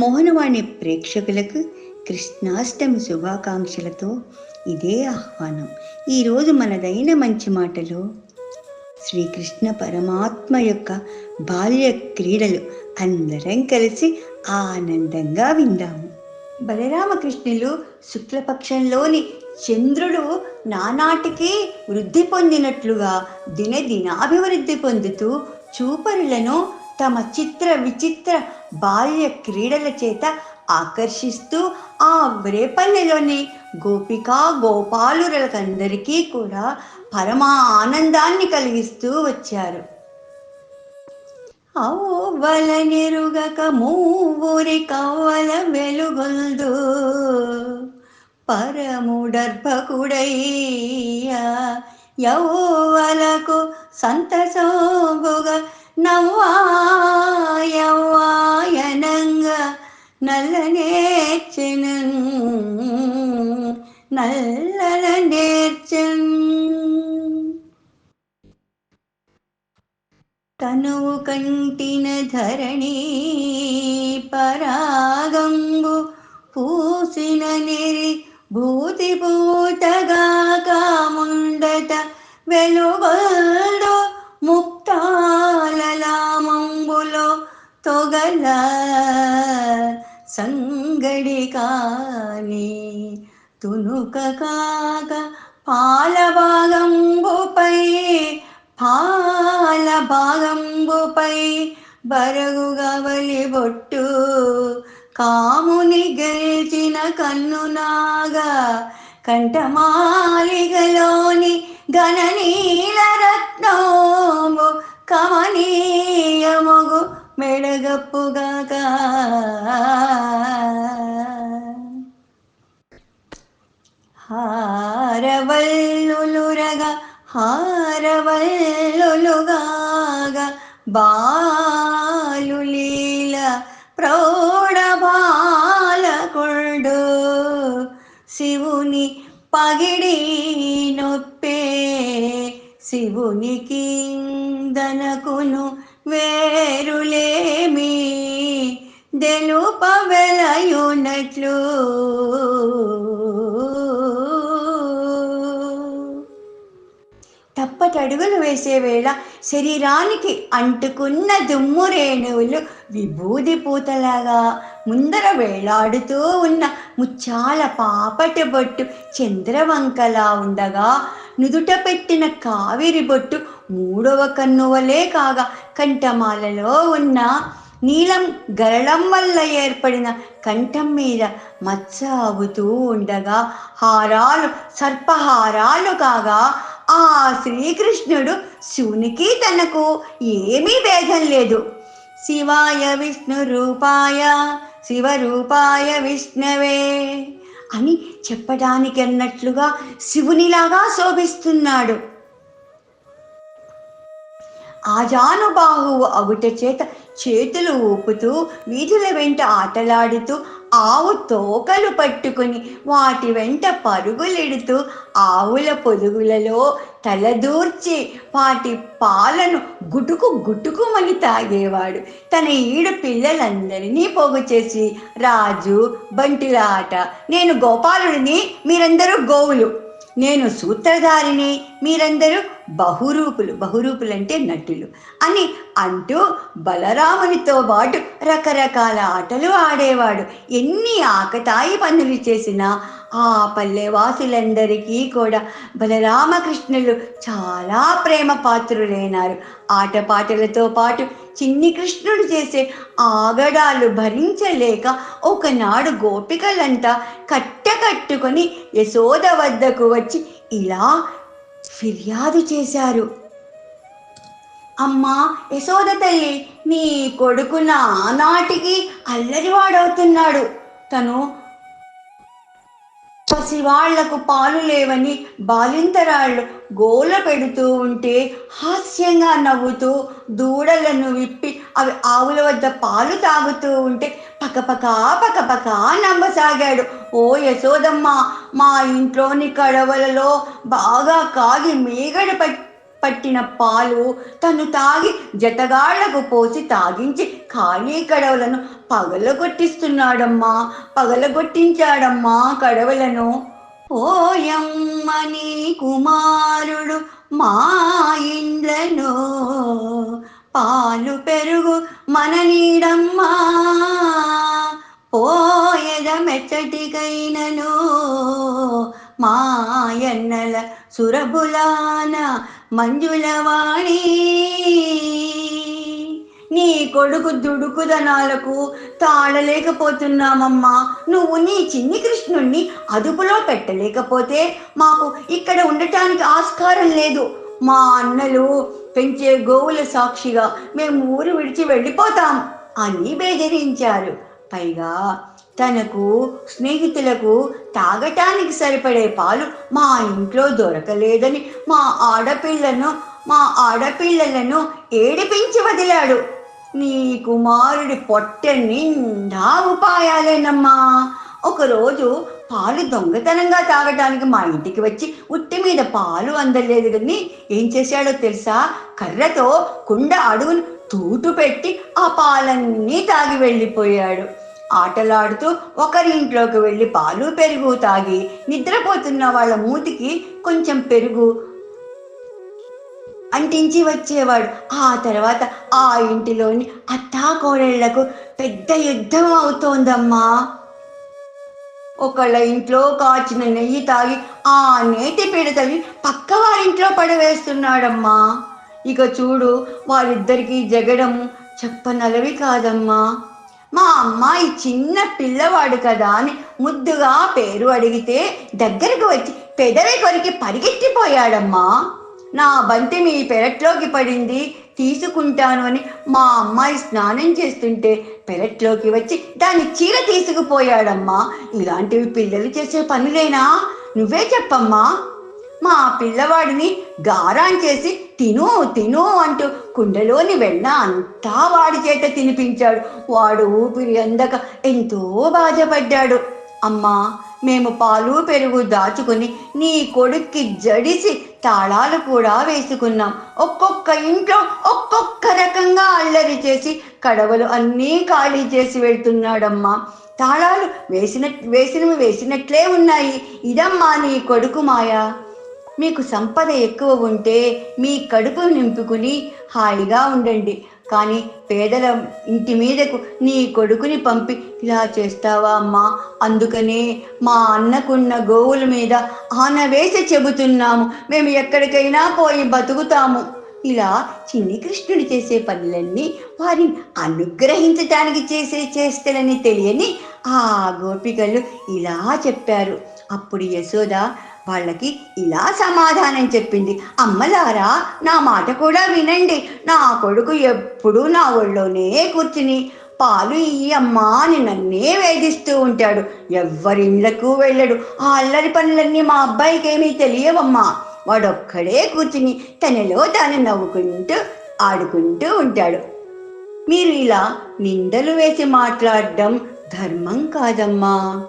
మోహనవాణి ప్రేక్షకులకు కృష్ణాష్టమి శుభాకాంక్షలతో ఇదే ఆహ్వానం. ఈరోజు మనదైన మంచి మాటలో శ్రీకృష్ణ పరమాత్మ యొక్క బాల్య క్రీడలు అందరం కలిసి ఆనందంగా విందాము. బలరామకృష్ణులు శుక్లపక్షంలోని చంద్రుడు నానాటికి వృద్ధి పొందినట్లుగా దినదినాభివృద్ధి పొందుతూ చూపరులను తమ చిత్ర విచిత్ర బాల్య క్రీడల చేత ఆకర్షిస్తూ ఆ రేపల్లెలోని గోపికా గోపాలులకందరికీ కూడా పరమా ఆనందాన్ని కలిగిస్తూ వచ్చారు. అవ్వల నెరుగక మూవురి కవ్వల వెలుగొల్దు. పరముడర్భకుడయ్యా యౌవలకు సంతసోగుగా నవ్వాయవ్వాయనంగా నల్ల నేర్చెను నల్లల నేర్చెను తనువు కంటిన ధరణి పరాగంబు పూసిన నిరి భూతిభూతగా కాముండత వెలుగొల్డు సంగడి కాని తునుక కాక పాలభాగంబుపై పాల భాగంబుపై బరగుగవలి బొట్టు కాముని గెలిచిన కన్నునాగా కంఠమాలిగలోని ఘననీల రత్నము కమనీయముగు మెడగప్పుగాక. హారవల్లులురగ హారవల్లులుగాగ బాలులీల ప్రౌఢబాలకుడు శివుని పగిడి నొప్పే శివునికి దనకును వేరులేమి తెలుపవెలయునట్లు తప్పటడుగులు వేసే వేళ శరీరానికి అంటుకున్న దుమ్ము రేణువులు విభూది పూతలాగా ముందర వేలాడుతూ ఉన్న ముచ్చాల పాపటి బొట్టు చంద్రవంకలా ఉండగా నుదుట పెట్టిన కావిరి బొట్టు మూడవ కన్నువలే కాగా కంఠమాలలో ఉన్న నీలం గరళం వల్ల ఏర్పడిన కంఠం మీద మచ్చ అవుతూ ఉండగా హారాలు సర్పహారాలు కాగా ఆ శ్రీకృష్ణుడు శివునికి తనకు ఏమీ భేదం లేదు. శివాయ విష్ణు రూపాయ శివరూపాయ విష్ణవే అని చెప్పడానికి అన్నట్లుగా శివునిలాగా శోభిస్తున్నాడు. ఆజానుబాహువు అగుట చేత చేతులు ఊపుతూ వీధుల వెంట ఆటలాడుతూ ఆవు తోకలు పట్టుకుని వాటి వెంట పరుగులెడుతూ ఆవుల పొదుగులలో తలదూర్చి వాటి పాలను గుటుకు గుటుకుమని తాగేవాడు. తన ఈడు పిల్లలందరినీ పోగు చేసి రాజు బంటిల ఆట నేను గోపాలుడిని మీరందరూ గోవులు. నేను సూత్రధారిని మీరందరూ బహురూపులు బహురూపులు అంటే నటులు అని అంటూ బలరామునితో పాటు రకరకాల ఆటలు ఆడేవాడు. ఎన్ని ఆకతాయి పనులు చేసినా ఆ పల్లెవాసులందరికీ కూడా బలరామకృష్ణులు చాలా ప్రేమ పాత్రులైనారు. ఆటపాటలతో పాటు చిన్ని కృష్ణుడు చేసే ఆగడాలు భరించలేక ఒకనాడు గోపికలంతా కట్టకట్టుకొని యశోద వద్దకు వచ్చి ఇలా ఫిర్యాదు చేశారు. అమ్మా యశోద తల్లి నీ కొడుకు నానాటికి అల్లరివాడవుతున్నాడు. తను పసివాళ్ళకు పాలు లేవని బాలింతరాళ్ళు గోల పెడుతూ ఉంటే హాస్యంగా నవ్వుతూ దూడలను విప్పి అవి ఆవుల వద్ద పాలు తాగుతూ ఉంటే పకపకా పకపకా నమ్మసాగాడు ఓ యశోదమ్మ మా ఇంట్లోని కడవలలో బాగా కాగి మీగడ పట్టి పట్టిన పాలు తను తాగి జతగాళ్ళకు పోసి తాగించి ఖాళీ కడవలను పగలగొట్టిస్తున్నాడమ్మా పగలగొట్టించాడమ్మా కడవలను. ఓయమ్మని కుమారుడు మా ఇండ్లను పాలు పెరుగు మన నీడమ్మా. పోయద మెచ్చటికైనను మాయన్నల సురబులానా మంజులవాణి. నీ కొడుకు దుడుకుదనాలకు తాళలేకపోతున్నామమ్మా. నువ్వు నీ చిన్ని కృష్ణుణ్ణి అదుపులో పెట్టలేకపోతే మాకు ఇక్కడ ఉండటానికి ఆస్కారం లేదు. మా అన్నలు పెంచే గోవుల సాక్షిగా మేము ఊరు విడిచి వెళ్ళిపోతాం అని బెదిరించారు. పైగా తనకు స్నేహితులకు తాగటానికి సరిపడే పాలు మా ఇంట్లో దొరకలేదని మా ఆడపిల్లను మా ఆడపిల్లలను ఏడిపించి వదిలాడు. నీ కుమారుడి పొట్ట నిండా ఉపాయాలేనమ్మా. ఒకరోజు పాలు దొంగతనంగా తాగటానికి మా ఇంటికి వచ్చి ఉట్టి మీద పాలు అందలేదు కానీ ఏం చేశాడో తెలుసా? కర్రతో కుండ అడుగును తూటు పెట్టి ఆ పాలన్నీ తాగి వెళ్ళిపోయాడు. ఆటలాడుతూ ఒకరి ఇంట్లోకి వెళ్ళి పాలు పెరుగు తాగి నిద్రపోతున్న వాళ్ళ మూతికి కొంచెం పెరుగు అంటించి వచ్చేవాడు. ఆ తర్వాత ఆ ఇంటిలోని అత్తా కోడళ్ళకు పెద్ద యుద్ధం అవుతోందమ్మా. ఒకళ్ళ ఇంట్లో కాచిన నెయ్యి తాగి ఆ నేతి పిడతని పక్క వారింట్లో పడవేస్తున్నాడమ్మా. ఇక చూడు వారిద్దరికీ జగడం చెప్పనలవి కాదమ్మా. మా అమ్మాయి చిన్న పిల్లవాడు కదా అని ముద్దుగా పేరు అడిగితే దగ్గరకు వచ్చి పెదవి కొరికి పరిగెత్తిపోయాడమ్మా. నా బంతి మీ పెరట్లోకి పడింది తీసుకుంటాను అని మా అమ్మాయి స్నానం చేస్తుంటే పెరట్లోకి వచ్చి దాని చీర తీసుకుపోయాడమ్మా. ఇలాంటివి పిల్లలు చేసే పనులేనా? నువ్వే చెప్పమ్మా. మా పిల్లవాడిని గారాన్ చేసి తిను తిను అంటూ కుండలోని వెన్న అంతా వాడి చేత తినిపించాడు. వాడు ఊపిరి అందక ఎంతో బాధపడ్డాడు. అమ్మా మేము పాలు పెరుగు దాచుకుని నీ కొడుక్కి జడిసి తాళాలు కూడా వేసుకున్నాం. ఒక్కొక్క ఇంట్లో ఒక్కొక్క రకంగా అల్లరి చేసి కడవలు అన్నీ ఖాళీ చేసి వెళ్తున్నాడమ్మా. తాళాలు వేసిన వేసినవి వేసినట్లే ఉన్నాయి. ఇదమ్మా నీ కొడుకు మాయా. మీకు సంపద ఎక్కువ ఉంటే మీ కడుపు నింపుకుని హాయిగా ఉండండి. కానీ పేదల ఇంటి మీదకు నీ కొడుకుని పంపి ఇలా చేస్తావా అమ్మా? అందుకనే మా అన్నకున్న గోవుల మీద ఆనవేసి చెబుతున్నాము. మేము ఎక్కడికైనా పోయి బతుకుతాము. ఇలా చిన్ని కృష్ణుడు చేసే పనులన్నీ వారిని అనుగ్రహించటానికి చేసే చేస్తలని తెలియని ఆ గోపికలు ఇలా చెప్పారు. అప్పుడు యశోద వాళ్ళకి ఇలా సమాధానం చెప్పింది. అమ్మలారా నా మాట కూడా వినండి. నా కొడుకు ఎప్పుడూ నా ఒళ్ళోనే కూర్చుని పాలు ఈ అమ్మా అని నన్నే వేధిస్తూ ఉంటాడు. ఎవ్వరి ఇళ్ళకు వెళ్ళడు. ఆ అల్లరి పనులన్నీ మా అబ్బాయికి ఏమీ తెలియవమ్మా. వాడొక్కడే కూర్చుని తనలో తాను నవ్వుకుంటూ ఆడుకుంటూ ఉంటాడు. మీరు ఇలా నిందలు వేసి మాట్లాడడం ధర్మం కాదమ్మా.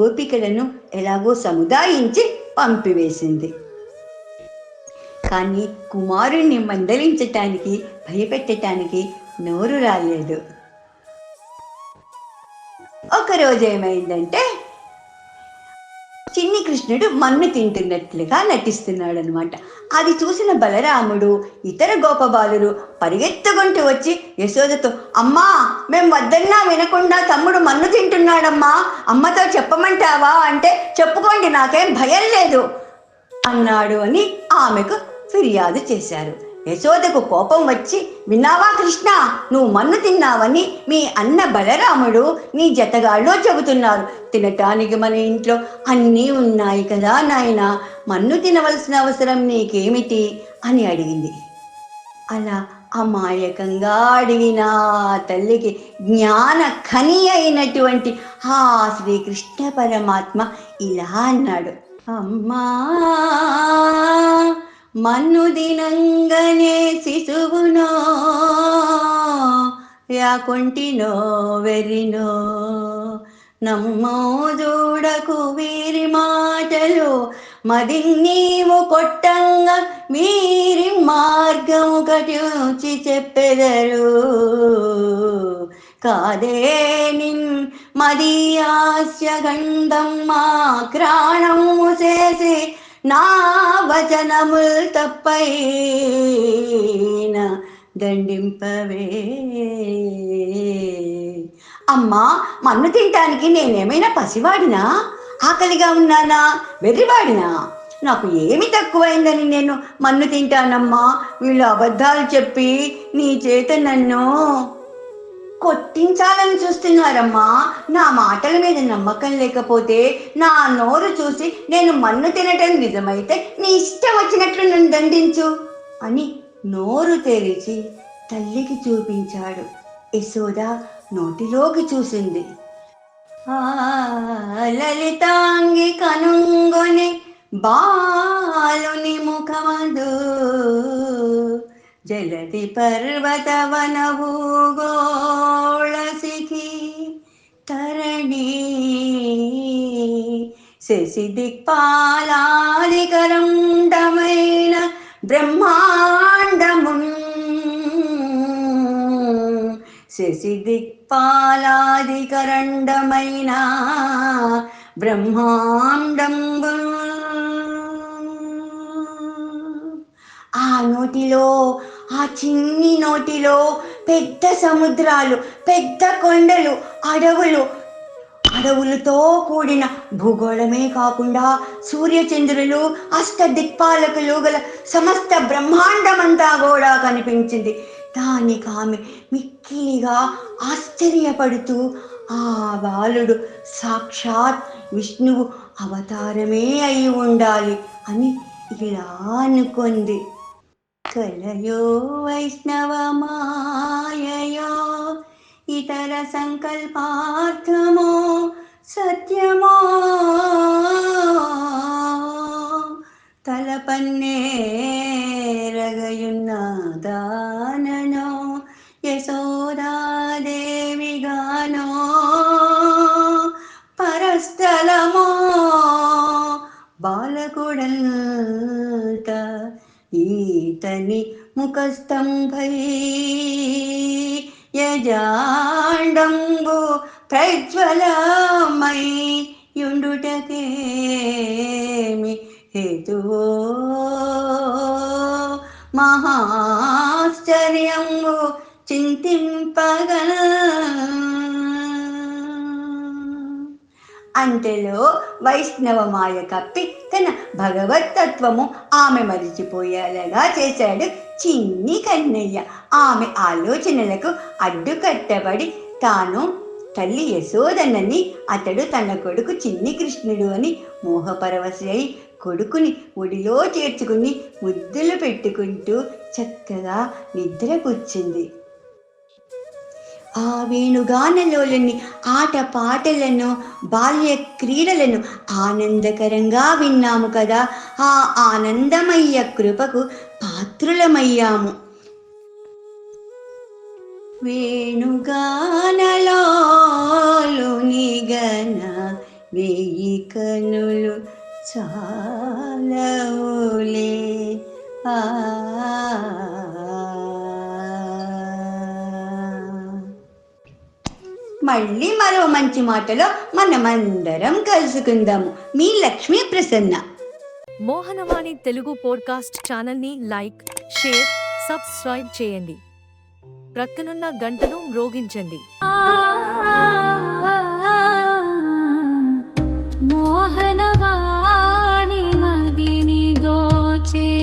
గోపికలను ఎలాగో సముదాయించి పంపివేసింది. కానీ కుమారుణ్ణి మందలించటానికి భయపెట్టటానికి నోరు రాలేదు. ఒకరోజు ఏమైందంటే చిన్ని కృష్ణుడు మన్ను తింటున్నట్లుగా నటిస్తున్నాడు అనమాట అది చూసిన బలరాముడు ఇతర గోపబాలురు పరిగెత్తుకుంటూ వచ్చి యశోదతో అమ్మా మేము వద్దన్నా వినకుండా తమ్ముడు మన్ను తింటున్నాడమ్మా. అమ్మతో చెప్పమంటావా అంటే చెప్పుకోండి నాకేం భయం లేదు అన్నాడు అని ఆమెకు ఫిర్యాదు చేశారు. యశోదకు కోపం వచ్చి విన్నావా కృష్ణ? నువ్వు మన్ను తిన్నావని మీ అన్న బలరాముడు నీ జతగాళ్ళు చెబుతున్నారు. తినటానికి మన ఇంట్లో అన్నీ ఉన్నాయి కదా నాయన. మన్ను తినవలసిన అవసరం నీకేమిటి? అని అడిగింది. అలా అమాయకంగా అడిగిన తల్లికి జ్ఞాన ఖని అయినటువంటి ఆ శ్రీకృష్ణ పరమాత్మ ఇలా అన్నాడు. అమ్మా మన్ను దినంగనే శిశువునో యాకొంటినో వెరినో నమ్మో చూడకు వీరి మాటలు మది నీవు కొట్టంగా వీరి చూచి చెప్పెదరు. కాదే నిన్ మది మదీయాస్య గంధం క్రాణము చేసి నా వచనముల్ తప్పైన దండింపవే. అమ్మా మన్ను తినటానికి నేనేమైనా పసివాడినా? ఆకలిగా ఉన్నానా? వెర్రివాడినా? నాకు ఏమి తక్కువైందని నేను మన్ను తింటానమ్మా. వీళ్ళు అబద్ధాలు చెప్పి నీ చేత నన్ను కొట్టించాలని చూస్తున్నారమ్మా. నా మాటల మీద నమ్మకం లేకపోతే నా నోరు చూసి నేను మన్ను తినటం నిజమైతే నీ ఇష్టం వచ్చినట్లు నన్ను దండించు అని నోరు తెరిచి తల్లికి చూపించాడు. యశోద నోటిలోకి చూసింది. ఆ లలితాంగి కనుంగొని బాలుని ముఖమదు జలది పర్వతవనవు గోళసిఖి తరణి శశి బ్రహ్మాండము శశి దిక్పాలాదికరండమైన బ్రహ్మాండంబు ఆ నోటిలో ఆ చిన్ని నోటిలో పెద్ద సముద్రాలు పెద్ద కొండలు అడవులు. అడవులతో కూడిన భూగోళమే కాకుండా సూర్యచంద్రులు అష్ట దిక్పాలకులు గల సమస్త బ్రహ్మాండమంతా కూడా కనిపించింది. దానికి ఆమె మిక్కిలిగా ఆశ్చర్యపడుతూ ఆ బాలుడు సాక్షాత్ విష్ణువు అవతారమే అయి ఉండాలి అని ఇలా అనుకుంది. కలయో వైష్ణవ మాయయో ఇతర సంకల్పార్థమో ఈతని ముఖస్తంభై యజాండంబు ప్రజ్వలమై యుండుటకేమి హేతువో? మహాశ్చర్యంబు చింతింపగల అంతలో వైష్ణవమాయ కప్పి తన భగవతత్వము ఆమె మరిచిపోయేలాగా చేశాడు చిన్ని కన్నయ్య. ఆమె ఆలోచనలకు అడ్డుకట్టబడి తాను తల్లి యశోదనని అతడు తన కొడుకు చిన్ని కృష్ణుడు అని మోహపరవశి కొడుకుని ఒడిలో చేర్చుకుని ముద్దులు పెట్టుకుంటూ చక్కగా నిద్ర కూర్చుంది ఆ వేణుగానలోలని ఆట పాటలను బాల్య క్రీడలను ఆనందకరంగా విన్నాము కదా. ఆ ఆనందమయ్య కృపకు పాత్రులమయ్యాము. వేణుగానలో నిగన వేయి కనులు చాలవులే. ఆ మళ్ళీ మరో మంచి మాటలో మనమందరం కలుసుకుందాము మీ లక్ష్మీ ప్రసన్న. మోహనవాణి తెలుగు పోడ్కాస్ట్ ఛానల్ని లైక్ షేర్ సబ్స్క్రైబ్ చేయండి. ప్రక్కనున్న గంటను మ్రోగించండి. మోహనవా